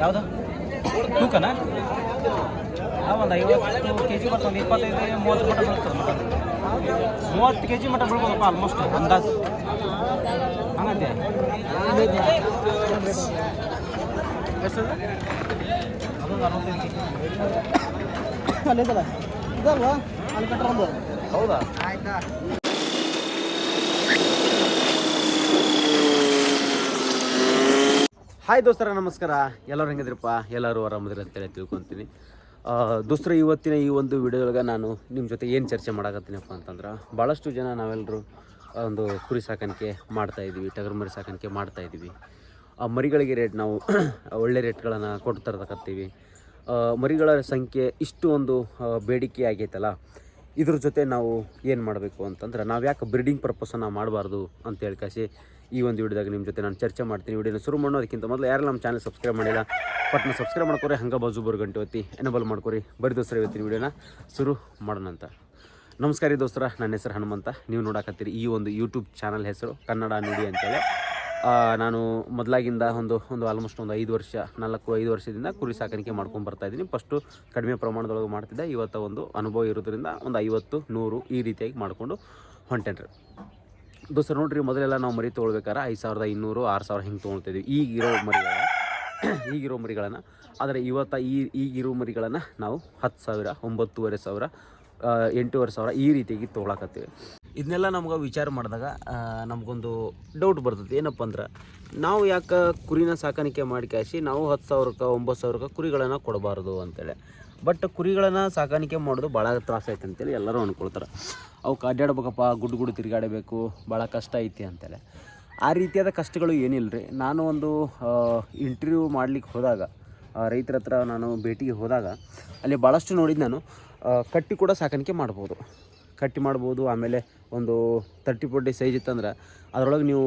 ಯಾವುದು? ತೂಕನ? ಒಂದು ಐವತ್ತು ಕೆ ಜಿ ಮತ್ತು ಒಂದು ಇಪ್ಪತ್ತೈದು, ಮೂವತ್ತು ಮಟ ಬೀಳ್ತದೆ ಮಟನ್ ಮೂವತ್ತು ಕೆ ಜಿ ಮಟ ಬೀಳ್ಬೋದಪ್ಪ ಆಲ್ಮೋಸ್ಟ್ ಅಂದಾಜು. ಹಂಗಂತೆ? ಅಲ್ಲಿದಲ್ಲ ಇದಲ್ವಾ ಅಲ್ಲಿ ಕಟ್ಟರಂದು ಹೌದಾ? ಆಯ್ತಾ? ಹಾಯ್ ದೋಸ್ತರ ನಮಸ್ಕಾರ. ಎಲ್ಲರೂ ಹೆಂಗಿದ್ರಪ್ಪ? ಎಲ್ಲರೂ ಆರಾಮದಿರ ಅಂತೇಳಿ ತಿಳ್ಕೊತೀನಿ ದೋಸ್ತರ ಇವತ್ತಿನ ಈ ಒಂದು ವಿಡಿಯೋದೊಳಗೆ ನಾನು ನಿಮ್ಮ ಜೊತೆ ಏನು ಚರ್ಚೆ ಮಾಡಕತ್ತೀನಪ್ಪ ಅಂತಂದ್ರೆ ಭಾಳಷ್ಟು ಜನ ನಾವೆಲ್ಲರೂ ಒಂದು ಕುರಿ ಸಾಕಾಣಿಕೆ ಮಾಡ್ತಾ ಇದ್ದೀವಿ ಟಗರು ಮರಿ ಸಾಕಾಣಿಕೆ ಮಾಡ್ತಾ ಇದ್ದೀವಿ ಆ ಮರಿಗಳಿಗೆ ರೇಟ್ ನಾವು ಒಳ್ಳೆ ರೇಟ್ಗಳನ್ನು ಕೊಟ್ಟು ತರತಕ್ಕತ್ತೀವಿ ಮರಿಗಳ ಸಂಖ್ಯೆ ಇಷ್ಟು ಒಂದು ಬೇಡಿಕೆ ಆಗೈತಲ್ಲ ಇದ್ರ ಜೊತೆ ನಾವು ಏನು ಮಾಡಬೇಕು ಅಂತಂದ್ರೆ ನಾವು ಯಾಕೆ ಬ್ರೀಡಿಂಗ್ ಪರ್ಪಸನ್ನು ಮಾಡಬಾರ್ದು ಅಂತೇಳಿ ಕಾಸಿ ಈ ಒಂದು ವಿಡಿಯೋದಾಗ ನಿಮ್ಮ ಜೊತೆ ನಾನು ಚರ್ಚೆ ಮಾಡ್ತೀನಿ. ವಿಡಿಯೋನ ಶುರು ಮಾಡೋದಕ್ಕಿಂತ ಮೊದಲು ಯಾರು ನಮ್ಮ ಚಾನಲ್ ಸಬ್ಸ್ಕ್ರೈಬ್ ಮಾಡಿಲ್ಲ ಪಟ್ನ ಸಬ್ಸ್ಕ್ರೈಬ್ ಮಾಡ್ಕೊರಿ ಹಂಗೆ ಬಾಜು ಬರು ಗಂಟೆ ಹೊತ್ತಿ ಎನಬಲ್ ಮಾಡ್ಕೊರಿ. ಬರೀ ದೋಸ್ತರ ಇವತ್ತಿನ ವಿಡಿಯೋನ ಶುರು ಮಾಡೋಣ ಅಂತ. ನಮಸ್ಕಾರ ದೋಸ್ತರ, ನನ್ನ ಹೆಸರು ಹನುಮಂತ. ನೀವು ನೋಡಕತ್ತೀರಿ ಈ ಒಂದು ಯೂಟ್ಯೂಬ್ ಚಾನಲ್ ಹೆಸರು ಕನ್ನಡ ನುಡಿ ಅಂತೇಳಿ. ನಾನು ಮೊದಲಾಗಿಂದ ಒಂದು ಒಂದು ಆಲ್ಮೋಸ್ಟ್ ಒಂದು ಐದು ವರ್ಷ, ನಾಲ್ಕು, ಐದು ವರ್ಷದಿಂದ ಕುರಿ ಸಾಕಾಣಿಕೆ ಮಾಡ್ಕೊಂಡು ಬರ್ತಾ ಇದ್ದೀನಿ. ಫಸ್ಟು ಕಡಿಮೆ ಪ್ರಮಾಣದೊಳಗೆ ಮಾಡ್ತಿದ್ದೆ. ಇವತ್ತು ಒಂದು ಅನುಭವ ಇರೋದ್ರಿಂದ ಒಂದು ಐವತ್ತು, ನೂರು ಈ ರೀತಿಯಾಗಿ ಮಾಡಿಕೊಂಡು ಹೊಂಟೇನ್ರಿ. ದೋಸ್ತರು ನೋಡ್ರಿ, ಮೊದಲೆಲ್ಲ ನಾವು ಮರಿ ತೊಗೊಳ್ಬೇಕಾರೆ ಐದು ಸಾವಿರದ ಇನ್ನೂರು, ಆರು ಸಾವಿರ ಹಿಂಗೆ ತೊಗೊಳ್ತಿದ್ವಿ ಈಗಿರೋ ಮರಿಗಳ ಈಗಿರೋ ಮರಿಗಳನ್ನು ಆದರೆ ಇವತ್ತು ಈ ಈಗಿರೋ ಮರಿಗಳನ್ನು ನಾವು ಹತ್ತು ಸಾವಿರ, ಒಂಬತ್ತೂವರೆ ಸಾವಿರ ಎಂಟೂವರೆ ಸಾವಿರ ಈ ರೀತಿಯಾಗಿ ತೊಗೊಳಕತ್ತೀವಿ. ಇದನ್ನೆಲ್ಲ ನಮ್ಗೆ ವಿಚಾರ ಮಾಡಿದಾಗ ನಮಗೊಂದು ಡೌಟ್ ಬರ್ತದೆ ಏನಪ್ಪ ಅಂದ್ರೆ, ನಾವು ಯಾಕೆ ಕುರಿನ ಸಾಕಾಣಿಕೆ ಮಾಡಿ ಕ್ಯಾಶಿ ನಾವು ಹತ್ತು ಸಾವಿರಕ್ಕೆ, ಒಂಬತ್ತು ಸಾವಿರಕ್ಕೆ ಕುರಿಗಳನ್ನು ಕೊಡಬಾರ್ದು ಅಂತೇಳಿ. ಬಟ್ ಕುರಿಗಳನ್ನು ಸಾಕಾಣಿಕೆ ಮಾಡೋದು ಭಾಳ ತ್ರಾಸ ಐತೆ ಅಂತೇಳಿ ಎಲ್ಲರೂ ಅಂದ್ಕೊಳ್ತಾರೆ ಅವಕ್ಕೆ ಅಡ್ಡಾಡ್ಬೇಕಪ್ಪ ಗುಡ್ಡು ಗುಡ್ಡು ತಿರುಗಾಡಬೇಕು ಭಾಳ ಕಷ್ಟ ಐತಿ ಅಂತೇಳಿ. ಆ ರೀತಿಯಾದ ಕಷ್ಟಗಳು ಏನಿಲ್ಲ ರೀ ನಾನು ಒಂದು ಇಂಟರ್ವ್ಯೂ ಮಾಡಲಿಕ್ಕೆ ಹೋದಾಗ ರೈತರ ಹತ್ರ ನಾನು ಭೇಟಿಗೆ ಹೋದಾಗ, ಅಲ್ಲಿ ಭಾಳಷ್ಟು ನೋಡಿದ್ದು ನಾನು ಕಟ್ಟಿ ಕೂಡ ಸಾಕಾಣಿಕೆ ಮಾಡ್ಬೋದು. ಕಟ್ಟಿ ಮಾಡ್ಬೋದು, ಆಮೇಲೆ ಒಂದು ತರ್ಟಿ ಫೋರ್ಟಿ ಸೈಜ್ ಇತ್ತಂದ್ರೆ ಅದರೊಳಗೆ ನೀವು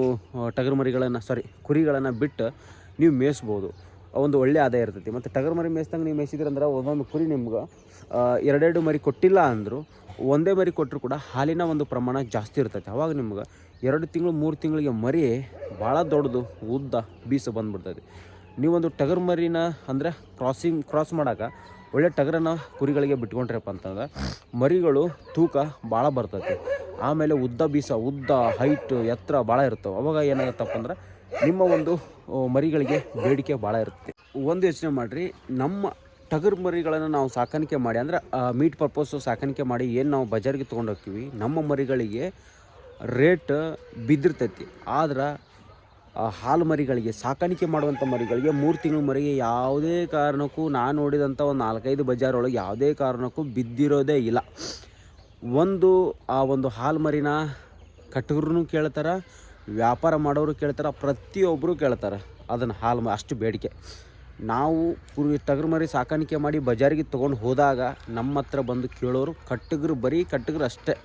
ಟಗರು ಮರಿಗಳನ್ನು ಸಾರಿ ಕುರಿಗಳನ್ನು ಬಿಟ್ಟು ನೀವು ಮೇಯಿಸ್ಬೋದು. ಒಂದು ಒಳ್ಳೆ ಆದಾಯ ಇರ್ತೈತಿ. ಮತ್ತು ಟಗರು ಮರಿ ಮೇಯಿಸ್ದಂಗೆ ನೀವು ಮೇಯಿಸಿದ್ರಂದ್ರೆ ಒಂದೊಂದು ಕುರಿ ನಿಮ್ಗೆ ಎರಡೆರಡು ಮರಿ ಕೊಟ್ಟಿಲ್ಲ ಅಂದರೂ ಒಂದೇ ಮರಿ ಕೊಟ್ಟರು ಕೂಡ ಹಾಲಿನ ಒಂದು ಪ್ರಮಾಣ ಜಾಸ್ತಿ ಇರ್ತೈತೆ. ಅವಾಗ ನಿಮ್ಗೆ ಎರಡು ತಿಂಗಳು, ಮೂರು ತಿಂಗಳಿಗೆ ಮರಿ ಭಾಳ ದೊಡ್ಡದು, ಉದ್ದ, ಬೀಸ ಬಂದುಬಿಡ್ತೈತಿ. ನೀವೊಂದು ಟಗರು ಮರಿನ ಅಂದರೆ ಕ್ರಾಸಿಂಗ್ ಕ್ರಾಸ್ ಮಾಡೋಕೆ ಒಳ್ಳೆ ಟಗರನ್ನ ಕುರಿಗಳಿಗೆ ಬಿಟ್ಕೊಂಡ್ರಪ್ಪ ಅಂತಂದ್ರೆ ಮರಿಗಳು ತೂಕ ಭಾಳ ಬರ್ತೈತಿ. ಆಮೇಲೆ ಉದ್ದ ಬೀಸ, ಉದ್ದ ಹೈಟ್ ಎತ್ತರ ಭಾಳ ಇರ್ತವೆ. ಅವಾಗ ಏನಾಗುತ್ತಪ್ಪ ಅಂದ್ರೆ ನಿಮ್ಮ ಒಂದು ಮರಿಗಳಿಗೆ ಬೇಡಿಕೆ ಭಾಳ ಇರುತ್ತೆ. ಒಂದು ಯೋಚನೆ ಮಾಡಿರಿ, ನಮ್ಮ ಟಗರ್ ಮರಿಗಳನ್ನು ನಾವು ಸಾಕಾಣಿಕೆ ಮಾಡಿ ಅಂದ್ರೆ ಮೀಟ್ ಪರ್ಪೋಸು ಸಾಕಾಣಿಕೆ ಮಾಡಿ ಏನು ನಾವು ಬಜಾರಿಗೆ ತೊಗೊಂಡು ಹೋಗ್ತೀವಿ, ನಮ್ಮ ಮರಿಗಳಿಗೆ ರೇಟ್ ಬಿದ್ದಿರ್ತೈತಿ. ಆದ್ರೆ ಹಾಲು ಮರಿಗಳಿಗೆ, ಸಾಕಾಣಿಕೆ ಮಾಡುವಂಥ ಮರಿಗಳಿಗೆ ಮೂರು ತಿಂಗಳ ಮರಿಗೆ ಯಾವುದೇ ಕಾರಣಕ್ಕೂ ನಾನು ನೋಡಿದಂಥ ಒಂದು ನಾಲ್ಕೈದು ಬಜಾರ್ ಒಳಗೆ ಯಾವುದೇ ಕಾರಣಕ್ಕೂ ಬಿದ್ದಿರೋದೇ ಇಲ್ಲ. ಒಂದು, ಆ ಒಂದು ಹಾಲು ಮರಿನ ಕಟ್ಟಗರು ಕೇಳ್ತಾರೆ, ವ್ಯಾಪಾರ ಮಾಡೋರು ಕೇಳ್ತಾರೆ ಪ್ರತಿಯೊಬ್ಬರು ಕೇಳ್ತಾರೆ ಅದನ್ನು ಹಾಲು ಅಷ್ಟು ಬೇಡಿಕೆ. ನಾವು ಕುರಿ ಟಗರು ಮರಿ ಸಾಕಾಣಿಕೆ ಮಾಡಿ ಬಜಾರಿಗೆ ತೊಗೊಂಡು ಹೋದಾಗ ನಮ್ಮ ಹತ್ರ ಬಂದು ಕೇಳೋರು ಕಟ್ಟಗರು ಬರೀ ಕಟ್ಟಗರು ಅಷ್ಟೇ.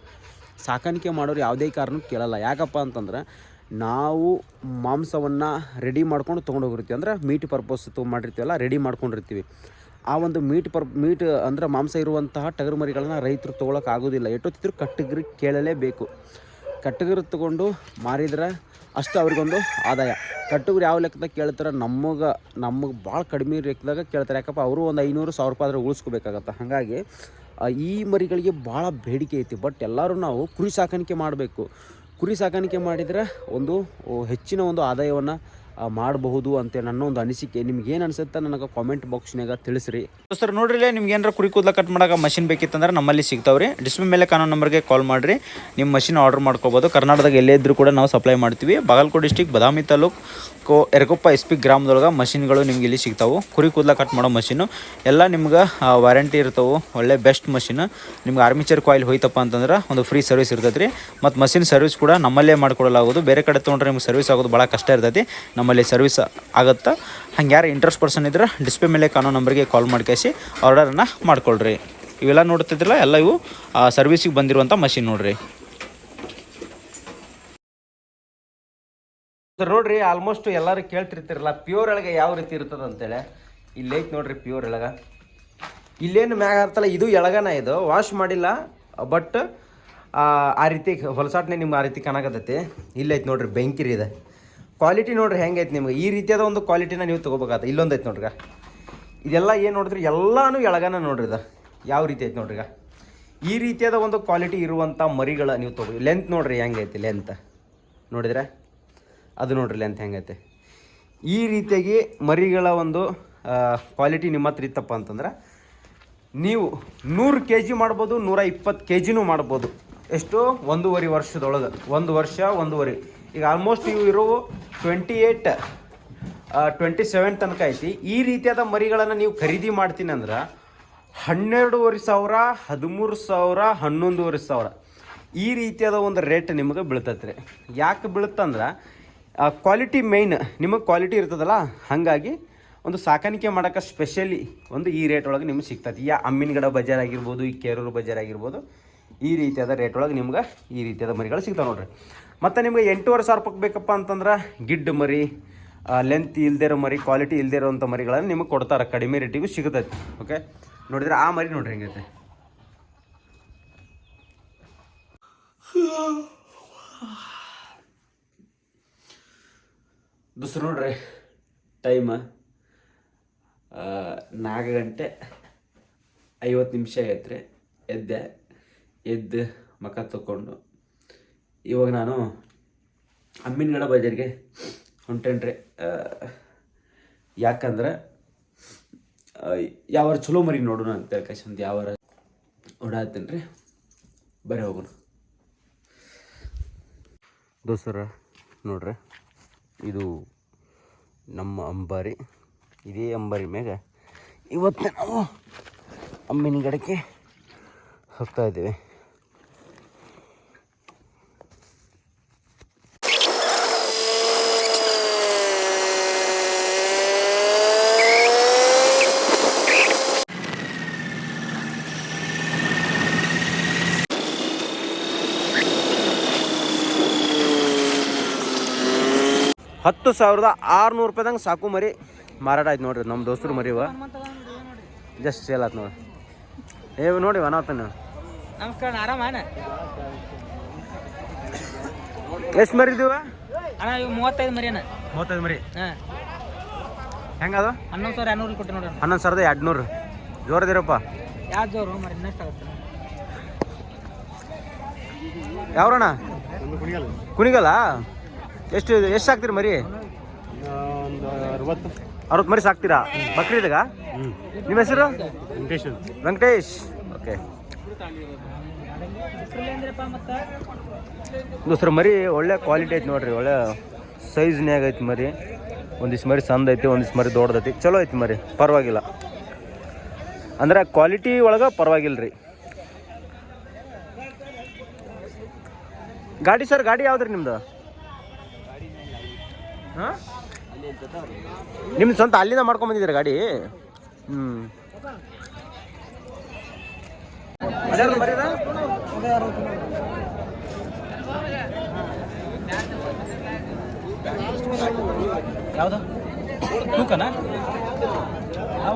ಸಾಕಾಣಿಕೆ ಮಾಡೋರು ಯಾವುದೇ ಕಾರಣಕ್ಕೂ ಕೇಳಲ್ಲ. ಯಾಕಪ್ಪ ಅಂತಂದ್ರೆ ನಾವು ಮಾಂಸವನ್ನು ರೆಡಿ ಮಾಡ್ಕೊಂಡು ತೊಗೊಂಡು ಹೋಗಿರ್ತೀವಿ. ಅಂದ್ರೆ ಮೀಟ್ ಪರ್ಪಸ್ ತೊಗೊಂಡು ಮಾಡಿರ್ತೀವಲ್ಲ ರೆಡಿ ಮಾಡ್ಕೊಂಡಿರ್ತೀವಿ. ಆ ಒಂದು ಮೀಟ್ ಪರ್ ಮೀಟ್ ಅಂದ್ರೆ ಮಾಂಸ ಇರುವಂತಹ ಟಗರು ಮರಿಗಳನ್ನ ರೈತರು ತೊಗೊಳಕ್ಕೆ ಆಗೋದಿಲ್ಲ. ಎಷ್ಟೊತ್ತಿದ್ರು ಕಟ್ಟಗರಿಗೆ ಕೇಳಲೇಬೇಕು. ಕಟ್ಟಗರು ತೊಗೊಂಡು ಮಾರಿದ್ರೆ ಅಷ್ಟು ಅವ್ರಿಗೊಂದು ಆದಾಯ. ಕಟ್ಟಗರು ಯಾವ ಲೆಕ್ಕದಾಗ ಕೇಳ್ತಾರೆ ನಮಗೆ ನಮಗೆ ಭಾಳ ಕಡಿಮೆ ಲೆಕ್ಕದಾಗ ಕೇಳ್ತಾರೆ. ಯಾಕಪ್ಪ, ಅವರು ಒಂದು ಐನೂರು ಸಾವಿರ ರೂಪಾಯಿ ಆದರೆ ಉಳಿಸ್ಕೋಬೇಕಾಗತ್ತೆ? ಹಾಗಾಗಿ ಈ ಮರಿಗಳಿಗೆ ಭಾಳ ಬೇಡಿಕೆ ಐತಿ. ಬಟ್ ಎಲ್ಲರೂ ನಾವು ಕುರಿ ಸಾಕಾಣಿಕೆ ಮಾಡಬೇಕು. ಕುರಿ ಸಾಕಾಣಿಕೆ ಮಾಡಿದರೆ ಒಂದು ಹೆಚ್ಚಿನ ಒಂದು ಆದಾಯವನ್ನು ಮಾಡಬಹುದು ಅಂತ ನನ್ನ ಒಂದು ಅನಿಸಿಕೆ. ನಿಮ್ಗೆ ಏನು ಅನಿಸುತ್ತೆ ನನಗೆ ಕಾಮೆಂಟ್ ಬಾಕ್ಸ್ನಾಗ ತಿಳಿಸ್ರಿ. ಸರ್ ನೋಡ್ರಿ ನಿಮ್ಗೆ ಏನಾರ ಕುರಿ ಕೂದಲ ಕಟ್ ಮಾಡೋಕೆ ಮಷಿನ್ ಬೇಕಿತ್ತಂದ್ರೆ ನಮ್ಮಲ್ಲಿ ಸಿಗ್ತಾವ್ರಿ. ಡಿಸ್ಪ್ಲೇ ಮೇಲೆ ಕಾನೂನ್ ನಂಬರ್ಗೆ ಕಾಲ್ ಮಾಡಿರಿ. ನಿಮ್ಮ ಮಷಿನ್ ಆರ್ಡರ್ ಮಾಡ್ಕೋಬೋದು. ಕರ್ನಾಟಕದಾಗ ಎಲ್ಲೇ ಇದ್ರೂ ಕೂಡ ನಾವು ಸಪ್ಲೈ ಮಾಡ್ತೀವಿ. ಬಾಗಲಕೋಟೆ ಡಿಸ್ಟಿಕ್ ಬದಾಮಿ ತಾಲೂಕು ಕೋ ಎರಕೊಪ್ಪ ಎಸ್ ಪಿ ಗ್ರಾಮದೊಳಗೆ ಮಷಿನ್ಗಳು ನಿಮ್ಗೆ ಇಲ್ಲಿ ಸಿಗ್ತಾವೆ. ಕುರಿ ಕೂದಲ ಕಟ್ ಮಾಡೋ ಮಷಿನು ಎಲ್ಲ ನಿಮ್ಗೆ ವಾರಂಟಿ ಇರ್ತಾವೆ. ಒಳ್ಳೆ ಬೆಸ್ಟ್ ಮಷಿನ್ ನಿಮ್ಗೆ ಆರ್ಮಿಚರ್ ಕಾಯಿಲ್ ಹೋಯ್ತಪ್ಪ ಅಂತಂದ್ರೆ ಒಂದು ಫ್ರೀ ಸರ್ವಿಸ್ ಇರ್ತೈತೆ ಮತ್ತು ಮಷಿನ್ ಸರ್ವಿಸ್ ಕೂಡ ನಮ್ಮಲ್ಲೇ ಮಾಡ್ಕೊಡಲಾಗೋದು. ಬೇರೆ ಕಡೆ ತೊಗೊಂಡ್ರೆ ನಿಮ್ಗೆ ಸರ್ವಿಸ್ ಆಗೋದು ಭಾಳ ಕಷ್ಟ ಇರ್ತೈತಿ. ನಮ್ಮಲ್ಲಿ ಸರ್ವಿಸ್ ಆಗುತ್ತೆ? ಹಂಗೆ ಯಾರು ಇಂಟ್ರೆಸ್ಟ್ ಪರ್ಸನ್ ಇದ್ರೆ ಡಿಸ್ಪ್ಲೇ ಮೇಲೆ ಕಾನೋ ನಂಬರ್ಗೆ ಕಾಲ್ ಮಾಡ್ಕೇಸಿ ಆರ್ಡರನ್ನು ಮಾಡ್ಕೊಳ್ರಿ. ಇವೆಲ್ಲ ನೋಡ್ತಿದ್ರಲ್ಲ ಎಲ್ಲ ಇವು ಸರ್ವಿಸಿಗೆ ಬಂದಿರುವಂಥ ಮಷಿನ್ ನೋಡ್ರಿ. ನೋಡ್ರಿ ಆಲ್ಮೋಸ್ಟ್ ಎಲ್ಲರೂ ಕೇಳ್ತಿರ್ತಿರಲ್ಲ ಪ್ಯೂರ್ ಒಳಗೆ ಯಾವ ರೀತಿ ಇರ್ತದೆ ಅಂತೇಳಿ. ಇಲ್ಲಿ ಐತೆ ನೋಡ್ರಿ ಪ್ಯೂರ್ ಎಳಗ ಇಲ್ಲೇನು ಮ್ಯಾಗ ಇರ್ತಲ್ಲ ಇದು ಎಳಗನ ಇದು ವಾಶ್ ಮಾಡಿಲ್ಲ ಬಟ್ ಆ, ರೀತಿ ಹೊಲಸಾಟ್ನೆ ನಿಮ್ಗೆ ಆ ರೀತಿ ಕಾಣಕತ್ತೈತಿ. ಇಲ್ಲೈತೆ ನೋಡ್ರಿ ಬೆಂಕಿ ರೀ ಇದು. ಕ್ವಾಲಿಟಿ ನೋಡ್ರಿ ಹೆಂಗೈತೆ ನಿಮ್ಗೆ? ಈ ರೀತಿಯಾದ ಒಂದು ಕ್ವಾಲಿಟಿನ ನೀವು ತೊಗೋಬೇಕಾದ ಇಲ್ಲೊಂದೈತೆ ನೋಡ್ರಿ ಇದೆಲ್ಲ ಏನು ನೋಡಿದ್ರಿ? ಎಲ್ಲನೂ ಎಳಗನ ನೋಡ್ರಿ ಇದು. ಯಾವ ರೀತಿ ಐತೆ ನೋಡ್ರಿ ಈ ರೀತಿಯಾದ ಒಂದು ಕ್ವಾಲಿಟಿ ಇರುವಂಥ ಮರಿಗಳ ನೀವು ತೊಗೊ ಲೆಂತ್ ನೋಡ್ರಿ ಹೆಂಗೈತೆ ಲೆಂತ್ ನೋಡಿದ್ರೆ? ಅದು ನೋಡ್ರಿ ಲೆಂತ್ ಹೆಂಗೈತೆ. ಈ ರೀತಿಯಾಗಿ ಮರಿಗಳ ಒಂದು ಕ್ವಾಲಿಟಿ ನಿಮ್ಮ ಹತ್ರ ಇತ್ತಪ್ಪ ಅಂತಂದ್ರೆ, ನೀವು ನೂರು ಕೆ ಜಿ ಮಾಡ್ಬೋದು, ನೂರ ಇಪ್ಪತ್ತು ಕೆ ಜಿನೂ ಮಾಡ್ಬೋದು. ಎಷ್ಟು? ಒಂದೂವರೆ ವರ್ಷದೊಳಗೆ. ಒಂದು ವರ್ಷ, ಒಂದೂವರೆ. ಈಗ ಆಲ್ಮೋಸ್ಟ್ ಇವು ಇರೋ ಟ್ವೆಂಟಿ ಏಯ್ಟ್ ಟ್ವೆಂಟಿ ಸೆವೆನ್ ತನಕ ಐತಿ. ಈ ರೀತಿಯಾದ ಮರಿಗಳನ್ನು ನೀವು ಖರೀದಿ ಮಾಡ್ತೀನಿ ಅಂದ್ರೆ ಹನ್ನೆರಡೂವರೆ ಸಾವಿರ, ಹದಿಮೂರು ಸಾವಿರ, ಹನ್ನೊಂದುವರೆ ಸಾವಿರ. ಈ ರೀತಿಯಾದ ಒಂದು ರೇಟ್ ನಿಮಗೆ ಬೀಳ್ತೈತೆ ರೀ ಯಾಕೆ ಬೀಳುತ್ತಂದ್ರೆ ಕ್ವಾಲಿಟಿ ಮೇಯ್ನ್ ನಿಮಗೆ ಕ್ವಾಲಿಟಿ ಇರ್ತದಲ್ಲ, ಹಾಗಾಗಿ ಒಂದು ಸಾಕಾಣಿಕೆ ಮಾಡೋಕೆ ಸ್ಪೆಷಲಿ ಒಂದು ಈ ರೇಟ್ ಒಳಗೆ ನಿಮ್ಗೆ ಸಿಗ್ತೈತಿ. ಯಾ ಅಮ್ಮಿನಗಡ ಬಜಾರ್ ಆಗಿರ್ಬೋದು ಈ ಕೇರೂರು ಬಜಾರ್ ಆಗಿರ್ಬೋದು ಈ ರೀತಿಯಾದ ರೇಟ್ ಒಳಗೆ ನಿಮ್ಗೆ ಈ ರೀತಿಯಾದ ಮರಿಗಳು ಸಿಗ್ತಾವೆ ನೋಡ್ರಿ. ಮತ್ತು ನಿಮಗೆ ಎಂಟೂವರೆ ಸಾವಿರ ರೂಪಾಯಿ ಬೇಕಪ್ಪ ಅಂತಂದ್ರೆ ಗಿಡ್ಡ ಮರಿ ಲೆಂತ್ ಇಲ್ಲದೇ ಇರೋ ಮರಿ ಕ್ವಾಲಿಟಿ ಇಲ್ಲದೇ ಇರೋವಂಥ ಮರಿಗಳನ್ನು ನಿಮಗೆ ಕೊಡ್ತಾರೆ. ಕಡಿಮೆ ರೇಟಿಗೂ ಸಿಗತೈತಿ ಓಕೆ ನೋಡಿದ್ರೆ ಆ ಮರಿ ನೋಡ್ರಿ ಹೆಂಗೈತೆ. ದುಸ್ ನೋಡ್ರಿ ಟೈಮ ನಾಲ್ಕು ಗಂಟೆ ಐವತ್ತು ನಿಮಿಷ ಆಗೈತೆ ಎದ್ದೆ, ಎದ್ದು ಮಕ ತಗೊಂಡು ಇವಾಗ ನಾನು ಅಮ್ಮಿನಗಡ ಬಜಾರ್ಗೆ ಹೊಂಟೇನ್ರಿ ಯಾಕಂದ್ರೆ ಯಾವಾರ ಚಲೋ ಮರಿ ನೋಡೋಣ ಅಂತ ಕಶಂದ್ ಯಾವಾರ ಓಡಾಡ್ತೀನಿ ರೀ? ಬರೀ ಹೋಗೋಣ. ದೋಸ್ತರ, ನೋಡ್ರಿ, ಇದು ನಮ್ಮ ಅಂಬಾರಿ. ಇದೇ ಅಂಬಾರಿ ಮ್ಯಾಗ ಇವತ್ತು ನಾವು ಅಮ್ಮಿನ ಗಿಡಕ್ಕೆ ಹೋಗ್ತಾ ಇದ್ದೀವಿ ಹತ್ತು ಸಾವಿರದ ಆರುನೂರು ರೂಪಾಯಿದಂಗೆ ಸಾಕು ಮರಿ. ಮಾರಾಟ ಆಯ್ತು ನೋಡ್ರಿ ನಮ್ಮ ದೋಸ್ತರು ಮರಿವ ಜಸ್ಟ್ ಸೇಲ್ ಆಯ್ತು ನೋಡಿ ಏ ನೋಡಿ ನಮಸ್ಕಾರ ಆರಾಮಾನ ಎಷ್ಟು ಮರಿ ಇದೀವ? ಅಣ್ಣ ಇವು ಮೂವತ್ತೈದು ಮರಿ ಅಣ್ಣ. ಮೂವತ್ತೈದು ಮರಿ. ಹಾಂ. ಹೆಂಗದ ಹನ್ನೊಂದು ಸಾವಿರ ಎರಡ್ನೂರು ಕೊಟ್ಟು ನೋಡಿ ಹನ್ನೊಂದು ಸಾವಿರದ ಎರಡು ನೂರು ಜೋರದಿರಪ್ಪ ಯಾವ ಜೋರು? ಮರಿ ಇನ್ನಷ್ಟು ಆಗುತ್ತೆ? ಯಾವ್ರಣ ಕುಣಿಗಲ್ಲ. ಎಷ್ಟು ಎಷ್ಟು ಸಾಕ್ತೀರಿ ಮರಿ? ಅರವತ್ತು ಅರವತ್ತು ಮರಿ ಸಾಕ್ತೀರಾ? ಬಕ್ರೀದಾಗ? ನಿಮ್ಮ ಹೆಸರು? ವೆಂಕಟೇಶ್ ವೆಂಕಟೇಶ್. ಓಕೆ ದೋಸ್ರ ಮರಿ ಒಳ್ಳೆ ಕ್ವಾಲಿಟಿ ಐತಿ ನೋಡ್ರಿ ಒಳ್ಳೆ ಸೈಜ್ನ್ಯಾಗ ಐತಿ ಮರಿ. ಒಂದಿಷ್ಟು ಮರಿ ಸಂದ ಐತಿ ಒಂದಿಷ್ಟು ಮರಿ ದೊಡ್ಡದೈತಿ ಚಲೋ ಐತಿ ಮರಿ ಪರವಾಗಿಲ್ಲ. ಅಂದ್ರೆ ಕ್ವಾಲಿಟಿ ಒಳಗೆ ಪರವಾಗಿಲ್ಲ ರೀ ಗಾಡಿ ಸರ್ ಗಾಡಿ ಯಾವ್ದು ರೀ ನಿಮ್ದು? ಹಾಂ? ನಿಮ್ದು ಸ್ವಂತ ಅಲ್ಲಿಂದ ಮಾಡ್ಕೊಂಡ್ ಬಂದಿದ್ದೀರಾ ಗಾಡಿ? ಹ್ಞೂ ಯಾವುದು? ತೂಕನಾ?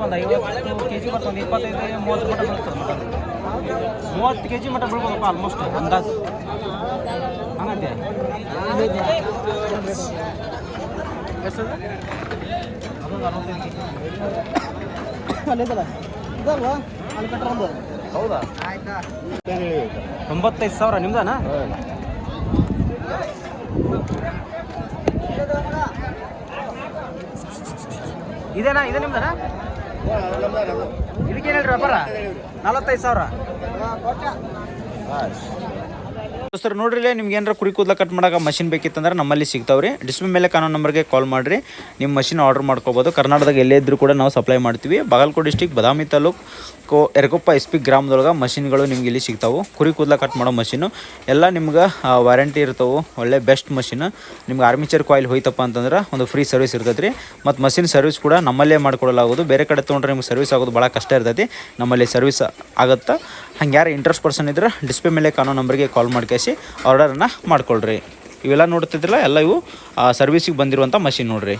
ಒಂದು ಐವತ್ತು ಕೆ ಜಿ ಮತ್ತು ಒಂದು ಇಪ್ಪತ್ತೈದು ಮೂವತ್ತು ಮಟ ಬೀಳ್ತದೆ ಮೂವತ್ತು ಕೆ ಜಿ ಮಟ ಬೀಳ್ಬೋದಪ್ಪ ಆಲ್ಮೋಸ್ಟ್ ಅಂದಾಜು. ಹಂಗಂತೆ? ಅಲ್ಲಿದಲ್ಲ ಇದಲ್ವಾ ಅಲ್ಲಿ ಹೌದಾ? ಆಯ್ತಾ? ತೊಂಬತ್ತೈದು ಸಾವಿರ ನಿಮ್ದಾನ? ಇದೇನಾ ಇದೆ ನಿಮ್ದಾನ? ಇದಕ್ಕೇನು ಹೇಳ್ರಿ ವ್ಯಾಪಾರ? ನಲವತ್ತೈದು ಸಾವಿರ? ಸರ್ ನೋಡ್ರಿ ನಿಮ್ಗೆ ಏನಾರ ಕುರಿ ಕೂದಲ ಕಟ್ ಮಾಡೋಕೆ ಮಷಿನ್ ಬೇಕಿತ್ತಂದ್ರೆ ನಮ್ಮಲ್ಲಿ ಸಿಗ್ತಾವ್ರಿ. ಡಿಸ್ಪ್ಲೇ ಮೇಲೆ ಕಾನೋ ನಂಬರ್ಗೆ ಕಾಲ್ ಮಾಡಿರಿ. ನಿಮ್ಮ ಮಷಿನ್ ಆರ್ಡರ್ ಮಾಡ್ಕೋಬೋದು. ಕರ್ನಾಟಕದಾಗ ಎಲ್ಲೇ ಇದ್ರೂ ಕೂಡ ನಾವು ಸಪ್ಲೈ ಮಾಡ್ತೀವಿ. ಬಾಗಲಕೋಟೆ ಡಿಸ್ಟಿಕ್, ಬದಾಮಿ ತಾಲೂಕ್ ಕೋ ಎರಗೊಪ್ಪ ಎಸ್ ಪಿ ಗ್ರಾಮದೊಳಗೆ ಮಷಿನ್ಗಳು ನಿಮ್ಗೆ ಇಲ್ಲಿ ಸಿಗ್ತಾವೆ. ಕುರಿ ಕೂದಲ ಕಟ್ ಮಾಡೋ ಮಷಿನು. ಎಲ್ಲ ನಿಮ್ಗೆ ವಾರಂಟಿ ಇರ್ತಾವೆ. ಒಳ್ಳೆ ಬೆಸ್ಟ್ ಮಷಿನ್. ನಿಮ್ಗೆ ಆರ್ಮಿಚರ್ ಕಾಯಿಲ್ ಹೋಯ್ತಪ್ಪ ಅಂತಂದ್ರೆ ಒಂದು ಫ್ರೀ ಸರ್ವಿಸ್ ಇರ್ತೈತೆ ರೀ ಮತ್ತು ಮಷಿನ್ ಸರ್ವಿಸ್ ಕೂಡ ನಮ್ಮಲ್ಲೇ ಮಾಡ್ಕೊಡಲಾಗೋದು. ಬೇರೆ ಕಡೆ ತೊಗೊಂಡ್ರೆ ನಿಮ್ಗೆ ಸರ್ವಿಸ್ ಆಗೋದು ಭಾಳ ಕಷ್ಟ ಇರ್ತೈತಿ. ನಮ್ಮಲ್ಲಿ ಸರ್ವಿಸ್ ಆಗುತ್ತೆ? ಹಂಗೆ ಯಾರು ಇಂಟ್ರೆಸ್ಟ್ ಪರ್ಸನ್ ಇದ್ರೆ ಡಿಸ್ಪ್ಲೇ ಮೇಲೆ ಕಾನೋ ನಂಬರ್ಗೆ ಕಾಲ್ ಮಾಡ್ಕೇಸಿ ಆರ್ಡರನ್ನು ಮಾಡ್ಕೊಳ್ರಿ. ಇವೆಲ್ಲ ನೋಡ್ತಿದ್ರಲ್ಲ ಎಲ್ಲ ಇವು ಸರ್ವಿಸಿಗೆ ಬಂದಿರುವಂಥ ಮಷಿನ್ ನೋಡ್ರಿ.